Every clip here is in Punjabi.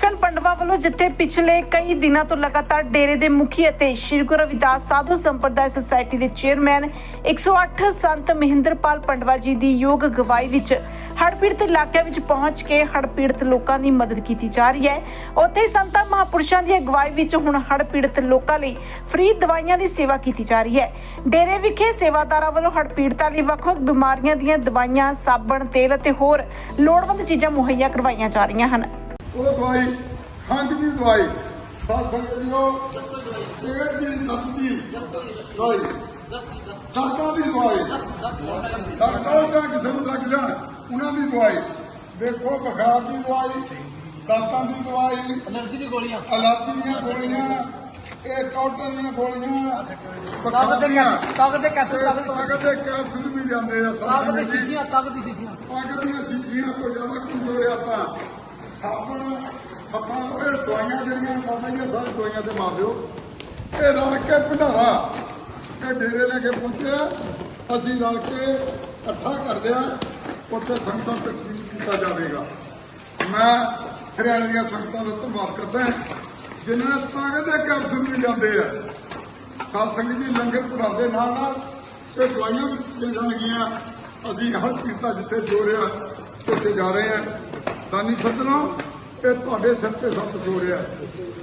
ਵੱਲੋਂ ਜਿੱਥੇ ਪਿਛਲੇ ਕਈ ਦਿਨਾਂ ਤੋਂ ਲਗਾਤਾਰ ਡੇਰੇ ਦੇ ਮੁਖੀ ਅਤੇ ਸ਼੍ਰੀ ਗੁਰੂ ਰਵਿਦਾਸ ਸਾਧੂ ਸੰਪਰਦਾਇ ਸੁਸਾਇਟੀ ਦੇ ਚੇਅਰਮੈਨ 108 ਸੰਤ ਮਹਿੰਦਰਪਾਲ ਪੰਡਵਾ ਜੀ ਦੀ ਯੋਗ ਗਵਾਈ ਵਿੱਚ ਹੜ੍ਹ ਪੀੜਤ ਇਲਾਕਿਆਂ ਵਿੱਚ ਪਹੁੰਚ ਕੇ ਹੜ੍ਹ ਪੀੜਤ ਲੋਕਾਂ ਦੀ ਮਦਦ ਕੀਤੀ ਜਾ ਰਹੀ ਹੈ। ਉੱਥੇ ਹੀ ਸੰਤਾਂ ਮਹਾਪੁਰਸ਼ਾਂ ਦੀ ਅਗਵਾਈ ਵਿੱਚ ਹੁਣ ਹੜ੍ਹ ਪੀੜਤ ਲੋਕਾਂ ਲਈ ਫ੍ਰੀ ਦਵਾਈਆਂ ਦੀ ਸੇਵਾ ਕੀਤੀ ਜਾ ਰਹੀ ਹੈ। ਡੇਰੇ ਵਿਖੇ ਸੇਵਾਦਾਰਾਂ ਵੱਲੋਂ ਹੜ੍ਹ ਪੀੜਤਾਂ ਲਈ ਵੱਖ-ਵੱਖ ਬਿਮਾਰੀਆਂ ਦੀਆਂ ਦਵਾਈਆਂ, ਸਾਬਣ, ਤੇਲ ਅਤੇ ਹੋਰ ਲੋੜਵੰਦ ਚੀਜ਼ਾਂ ਮੁਹੱਈਆ ਕਰਵਾਈਆਂ ਜਾ ਰਹੀਆਂ ਹਨ। ਉਹ ਦਵਾਈ ਖੰਘ ਦੀ ਦਵਾਈ। ਸਾਧ ਸੰਗਤ ਜੀਓ ਪੇਟ ਦੀ ਦਰਦ ਦੀ ਦਵਾਈ। ਦਰਦਾਂ ਦੀ ਦਵਾਈ। ਦਰਦਾਂ ਦਾ ਕਿਸੇ ਨੂੰ ਲੱਗ ਜਾਣ। ਉਹਨਾਂ ਦੀ ਦਵਾਈ। ਦੇਖੋ ਬੁਖਾਰ ਦੀ ਦਵਾਈ ਦਰਦਾਂ ਦੀ ਦਵਾਈ ਐਲਰਜੀ ਦੀ ਗੋਲੀਆਂ। ਅਲਰਜੀ ਦੀਆਂ ਗੋਲੀਆਂ ਇਹ ਕਾਊਂਟਰ ਦੀਆਂ ਗੋਲੀਆਂ ਤਾਕਤ ਦੇ ਦੀਆਂ। ਕੈਪਸੂਲ ਤਾਕਤ ਦੇ ਕੈਪਸੂਲ ਤਾਕਤ ਦੀ ਵੀ ਜਾਂਦੇ ਆ ਤਾਕਤ ਦੀ ਸੰਗਤ ਜੀ ਸ਼ੀਸ਼ੀਆਂ ਤਾਕਤ ਦੀ ਸ਼ੀਸ਼ੀਆਂ ਤਾਕਤ ਦੀਆਂ ਸੀਜੀਆਂ ਤੋਂ ਜ਼ਿਆਦਾ ਕਮਜ਼ੋਰ ਆ ਤਾਂ ਸਾਬਣ ਹੱਥਾਂ ਇਹ ਦਵਾਈਆਂ ਜਿਹੜੀਆਂ ਬਾਬਾ ਜੀ ਸਾਰੇ ਦਵਾਈਆਂ ਤੇ ਮਾਰ ਦਿਓ। ਇਹ ਰਲ ਕੇ ਭੰਡਾਰਾ। ਇਹ ਡੇਰੇ ਲੈ ਕੇ ਪਹੁੰਚਿਆ। ਅਸੀਂ ਰਲ ਕੇ ਇਕੱਠਾ ਕਰ ਲਿਆ। ਉੱਥੇ ਸੰਗਤਾਂ ਤਕਸੀਮ ਕੀਤਾ ਜਾਵੇਗਾ। ਮੈਂ ਹਰਿਆਣੇ ਦੀਆਂ ਸੰਗਤਾਂ ਦਾ ਧੰਨਵਾਦ ਕਰਦਾ ਹਾਂ, ਜਿਨ੍ਹਾਂ ਨੇ ਤਾਕਤ ਦੇ ਕੈਪਸੂਲ ਵੀ ਜਾਂਦੇ ਆ। ਸਾਧ ਸੰਗਤ ਜੀ, ਲੰਗਰ ਪ੍ਰਸ਼ਾਦੇ ਨਾਲ ਨਾਲ ਤੇ ਦਵਾਈਆਂ ਵੀ ਦਿੱਤੀਆਂ ਜਾਣਗੀਆਂ। ਅਸੀਂ ਹਰ ਕੀਤਾ ਜਿੱਥੇ ਜੋ ਰਿਹਾ ਉੱਥੇ ਜਾ ਰਹੇ ਹਾਂ। ਦਾਨੀ ਸੱਜਣੋ ਇਹ ਤੁਹਾਡੇ ਸਿਰ ਤੇ ਸਭ ਕੁਝ ਹੋ ਰਿਹਾ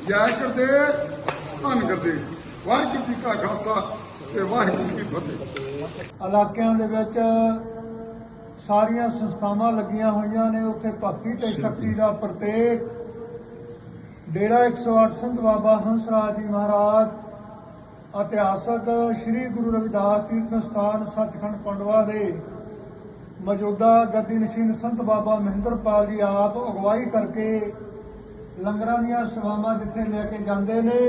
ਜੈ ਕਰਦੇ ਧੰਨ ਕਰਦੇ ਵਾਹਿਗੁਰੂ ਜੀ ਕਾ ਖਾਲਸਾ ਤੇ ਵਾਹਿਗੁਰੂ ਜੀ ਫਤਿਹ। ਇਲਾਕਿਆਂ ਦੇ ਵਿੱਚ ਸਾਰੀਆਂ ਸੰਸਥਾਵਾਂ ਲੱਗੀਆਂ ਹੋਈਆਂ ਨੇ। ਉੱਥੇ ਭਗਤੀ ਤੇ ਸ਼ਕਤੀ ਦਾ ਪ੍ਰਤੀਕ ਡੇਰਾ 108 ਸੰਤ ਬਾਬਾ ਹੰਸਰਾਜ ਜੀ ਮਹਾਰਾਜ ਇਤਿਹਾਸਕ ਸ੍ਰੀ ਗੁਰੂ ਰਵਿਦਾਸ ਤੀਰਥ ਸਥਾਨ ਸੱਚਖੰਡ ਪੰਡਵਾ ਦੇ ਮੌਜੂਦਾ ਗੱਦੀ ਨਸ਼ੀਨ ਸੰਤ ਬਾਬਾ ਮਹਿੰਦਰਪਾਲ ਜੀ ਆਪ ਅਗਵਾਈ ਕਰਕੇ ਲੰਗਰਾਂ ਦੀਆਂ ਸੇਵਾਵਾਂ ਜਿੱਥੇ ਲੈ ਕੇ ਜਾਂਦੇ ਨੇ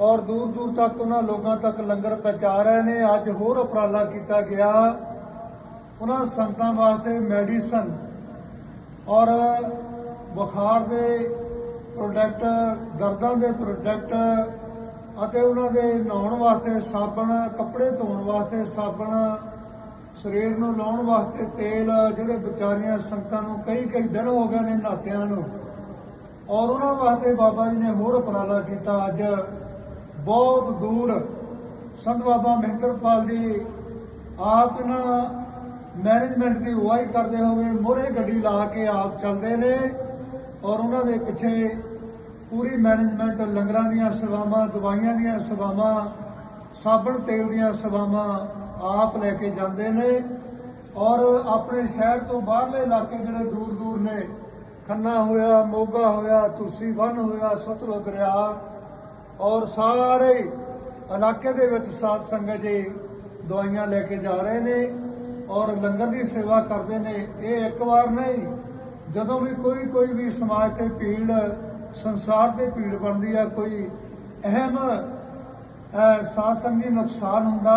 ਔਰ ਦੂਰ ਦੂਰ ਤੱਕ ਉਹਨਾਂ ਲੋਕਾਂ ਤੱਕ ਲੰਗਰ ਪਹੁੰਚਾ ਰਹੇ ਨੇ। ਅੱਜ ਹੋਰ ਉਪਰਾਲਾ ਕੀਤਾ ਗਿਆ। ਉਹਨਾਂ ਸੰਗਤਾਂ ਵਾਸਤੇ ਮੈਡੀਸਨ ਔਰ ਬੁਖਾਰ ਦੇ ਪ੍ਰੋਡਕਟ, ਦਰਦਾਂ ਦੇ ਪ੍ਰੋਡਕਟ ਅਤੇ ਉਹਨਾਂ ਦੇ ਨਹਾਉਣ ਵਾਸਤੇ ਸਾਬਣ, ਕੱਪੜੇ ਧੋਣ ਵਾਸਤੇ ਸਾਬਣ ਸਰੀਰ ਨੂੰ ਲਾਉਣ ਵਾਸਤੇ ਤੇਲ, ਜਿਹੜੇ ਵਿਚਾਰੀਆਂ ਸੰਗਤਾਂ ਨੂੰ ਕਈ ਕਈ ਦਿਨ ਹੋ ਗਏ ਨੇ ਨਾਤਿਆਂ ਨੂੰ। ਔਰ ਉਹਨਾਂ ਵਾਸਤੇ ਬਾਬਾ ਜੀ ਨੇ ਹੋਰ ਉਪਰਾਲਾ ਕੀਤਾ ਅੱਜ। ਬਹੁਤ ਦੂਰ ਸੰਤ ਬਾਬਾ ਮਹਿੰਦਰਪਾਲ ਜੀ ਆਪ ਨਾ ਮੈਨੇਜਮੈਂਟ ਦੀ ਅਗਵਾਈ ਕਰਦੇ ਹੋਏ ਮੋਹਰੇ ਗੱਡੀ ਲਾ ਕੇ ਆਪ ਚੱਲਦੇ ਨੇ ਔਰ ਉਹਨਾਂ ਦੇ ਪਿੱਛੇ ਪੂਰੀ ਮੈਨੇਜਮੈਂਟ ਲੰਗਰਾਂ ਦੀਆਂ ਸੇਵਾਵਾਂ, ਦਵਾਈਆਂ ਦੀਆਂ ਸੇਵਾਵਾਂ, ਸਾਬਣ ਤੇਲ ਦੀਆਂ ਸੇਵਾਵਾਂ ਆਪ ਲੈ ਕੇ ਜਾਂਦੇ ਨੇ ਔਰ ਆਪਣੇ ਸ਼ਹਿਰ ਤੋਂ ਬਾਹਰਲੇ ਇਲਾਕੇ ਜਿਹੜੇ ਦੂਰ ਦੂਰ ਨੇ ਖੰਨਾ ਹੋਇਆ ਮੋਗਾ ਹੋਇਆ ਤੁਲਸੀ ਵਨ ਹੋਇਆ ਸਤਲੁਜ ਦਰਿਆ ਔਰ ਸਾਰੇ ਇਲਾਕੇ ਦੇ ਵਿੱਚ ਸਾਧ ਸੰਗਤ ਜੀ ਦਵਾਈਆਂ ਲੈ ਕੇ ਜਾ ਰਹੇ ਨੇ ਔਰ ਲੰਗਰ ਦੀ ਸੇਵਾ ਕਰਦੇ ਨੇ। ਇਹ ਇੱਕ ਵਾਰ ਨਹੀਂ ਜਦੋਂ ਵੀ ਕੋਈ ਕੋਈ ਵੀ ਸਮਾਜ ਤੇ ਭੀੜ ਸੰਸਾਰ ਤੇ ਭੀੜ ਬਣਦੀ ਆ ਕੋਈ ਅਹਿਮ ਅਹ, ਸਾਧ ਸੰਗੀ ਨੁਕਸਾਨ ਹੁੰਦਾ